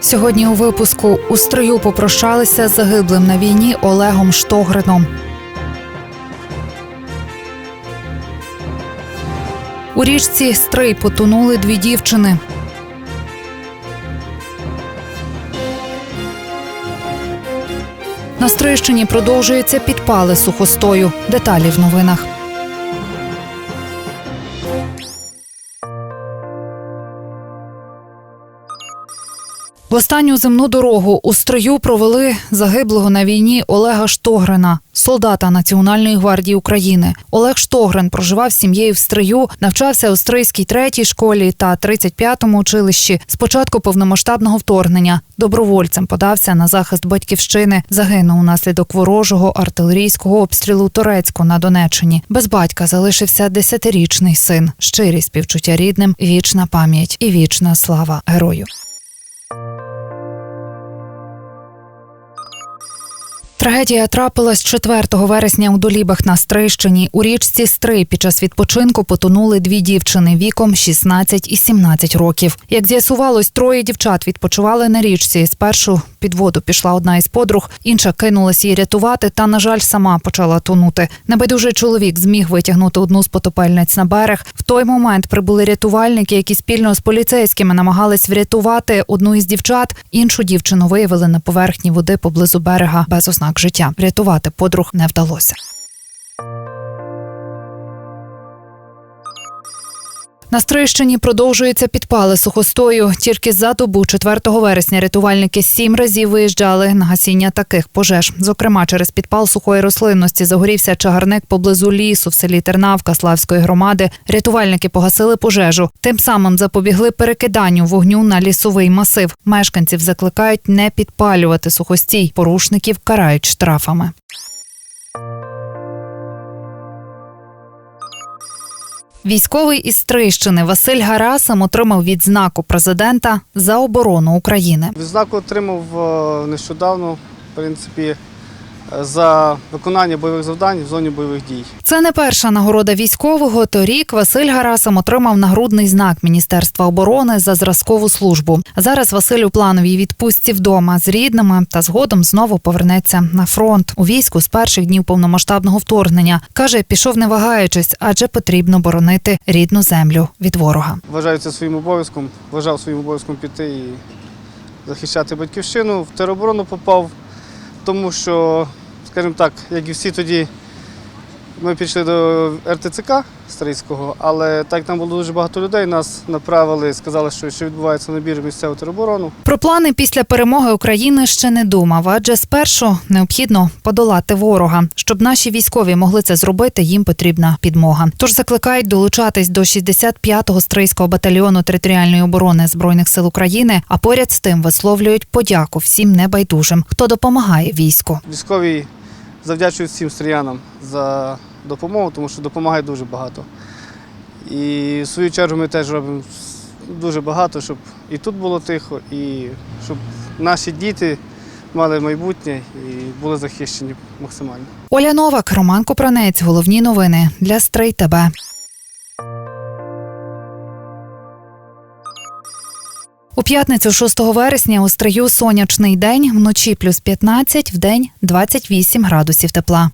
Сьогодні у випуску у строю попрощалися з загиблим на війні Олегом Штогрином. У річці Стрий потонули дві дівчини. На Стрийщині продовжуються підпали сухостою. Деталі в новинах. В останню земну дорогу у строю провели загиблого на війні Олега Штогрина, солдата Національної гвардії України. Олег Штогрин проживав з сім'єю в стрию, навчався у Стрийській третій школі та 35-му училищі. З початку повномасштабного вторгнення добровольцем подався на захист батьківщини. Загинув унаслідок ворожого артилерійського обстрілу Турецьку на Донеччині. Без батька залишився десятирічний син. Щирі співчуття рідним, вічна пам'ять і вічна слава герою. Трагедія трапилась 4 вересня у Долібах на Стрийщині. У річці Стрий під час відпочинку потонули дві дівчини віком 16 і 17 років. Як з'ясувалось, троє дівчат відпочивали на річці. Спершу під воду пішла одна із подруг, інша кинулась її рятувати, та, на жаль, сама почала тонути. Небайдужий чоловік зміг витягнути одну з потопельниць на берег. В той момент прибули рятувальники, які спільно з поліцейськими намагались врятувати одну із дівчат. Іншу дівчину виявили на поверхні води поблизу берега без ознак життя. Врятувати подруг не вдалося. На Стрийщині продовжуються підпали сухостою. Тільки за добу 4 вересня рятувальники сім разів виїжджали на гасіння таких пожеж. Зокрема, через підпал сухої рослинності загорівся чагарник поблизу лісу в селі Тернавка Славської громади. Рятувальники погасили пожежу. Тим самим запобігли перекиданню вогню на лісовий масив. Мешканців закликають не підпалювати сухостій. Порушників карають штрафами. Військовий із Стрийщини Василь Гарасам отримав відзнаку президента за оборону України. Відзнаку отримав е, нещодавно, в принципі, за виконання бойових завдань в зоні бойових дій. Це не перша нагорода військового. Торік Василь Гарасим отримав нагрудний знак Міністерства оборони за зразкову службу. Зараз Василь у плановій відпустці вдома з рідними та згодом знову повернеться на фронт у війську з перших днів повномасштабного вторгнення. каже, пішов не вагаючись, адже потрібно боронити рідну землю від ворога. Вважаю це своїм обов'язком, вважав своїм обов'язком піти і захищати батьківщину. В тероборону попав, тому що, скажімо так, як і всі тоді, ми пішли до РТЦК Стрийського, але так там було дуже багато людей, нас направили, сказали, що, що відбувається набір місцеву тероборону. Про плани після перемоги України ще не думав, адже спершу необхідно подолати ворога. Щоб наші військові могли це зробити, їм потрібна підмога. Тож закликають долучатись до 65-го стрийського батальйону територіальної оборони збройних сил України. А поряд з тим висловлюють подяку всім небайдужим, хто допомагає війську. Військові завдячують всім стріянам за допомогу, тому що допомагає дуже багато. І в свою чергу ми теж робимо дуже багато, щоб і тут було тихо, і щоб наші діти мали майбутнє і були захищені максимально. Оля Новак, Роман Купранець. Головні новини для Стрий ТБ. У п'ятницю 6 вересня у Стрию сонячний день, вночі плюс 15, вдень 28 градусів тепла.